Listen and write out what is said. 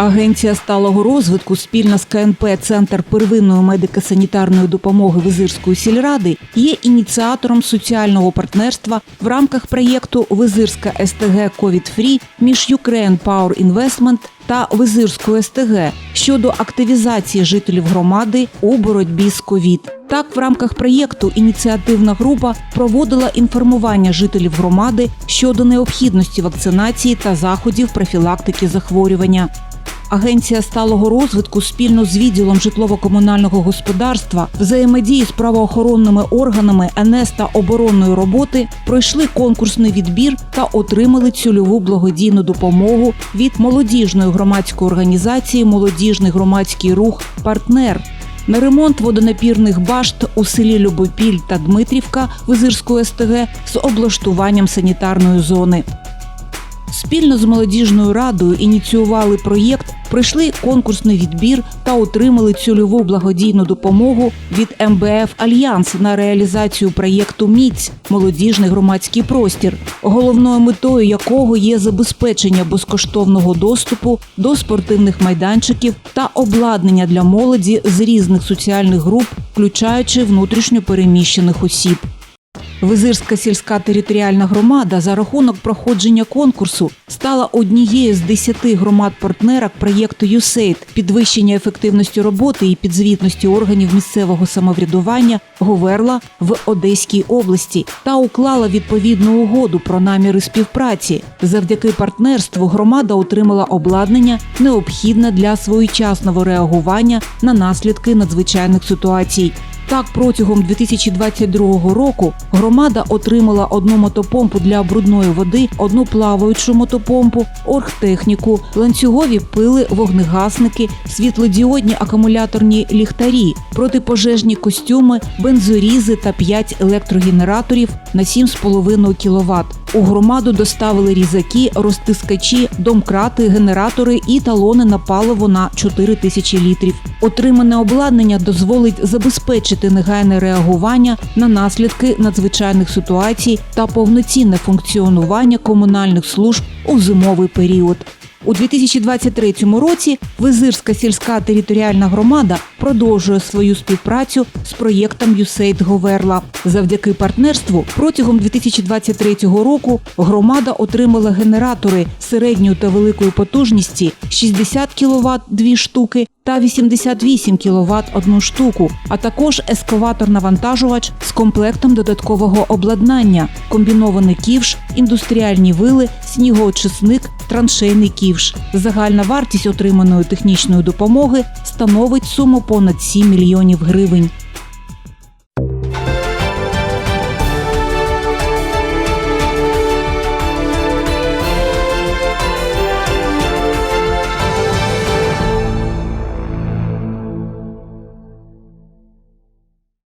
Агенція сталого розвитку спільно з КНП Центр первинної медико-санітарної допомоги Визирської сільради є ініціатором соціального партнерства в рамках проєкту Визирська СТГ Ковід Фрі між Ukraine Power Investment та Визирською СТГ щодо активізації жителів громади у боротьбі з ковід. Так, в рамках проєкту ініціативна група проводила інформування жителів громади щодо необхідності вакцинації та заходів профілактики захворювання. Агенція сталого розвитку спільно з відділом житлово-комунального господарства взаємодії з правоохоронними органами НС та оборонної роботи пройшли конкурсний відбір та отримали цільову благодійну допомогу від молодіжної громадської організації Молодіжний громадський рух Партнер. На ремонт водонапірних башт у селі Любопіль та Дмитрівка Визирської СТГ з облаштуванням санітарної зони. Спільно з молодіжною радою ініціювали проєкт, пройшли конкурсний відбір та отримали цільову благодійну допомогу від МБФ Альянс на реалізацію проєкту Міць молодіжний громадський простір, головною метою якого є забезпечення безкоштовного доступу до спортивних майданчиків та обладнання для молоді з різних соціальних груп, включаючи внутрішньо переміщених осіб. Визирська сільська територіальна громада за рахунок проходження конкурсу стала однією з десяти громад-партнерок проєкту «ЮСЕЙД» підвищення ефективності роботи і підзвітності органів місцевого самоврядування Говерла в Одеській області та уклала відповідну угоду про наміри співпраці. Завдяки партнерству громада отримала обладнання, необхідне для своєчасного реагування на наслідки надзвичайних ситуацій. Так, протягом 2022 року громада отримала одну мотопомпу для брудної води, одну плаваючу мотопомпу, оргтехніку, ланцюгові пили, вогнегасники, світлодіодні акумуляторні ліхтарі, протипожежні костюми, бензорізи та 5 електрогенераторів на 7,5 кВт. У громаду доставили різаки, розтискачі, домкрати, генератори і талони на паливо на 4 тисячі літрів. Отримане обладнання дозволить забезпечити негайне реагування на наслідки надзвичайних ситуацій та повноцінне функціонування комунальних служб у зимовий період. У 2023 році Визирська сільська територіальна громада продовжує свою співпрацю з проєктом «ЮСЕЙД Говерла. Завдяки партнерству протягом 2023 року громада отримала генератори середньої та великої потужності 60 кВт – 2 штуки та 88 кВт – одну штуку, а також ескаватор-навантажувач з комплектом додаткового обладнання, комбінований ківш, індустріальні вили, снігоочисник, траншейний ківш. Загальна вартість отриманої технічної допомоги становить суму понад 7 мільйонів гривень.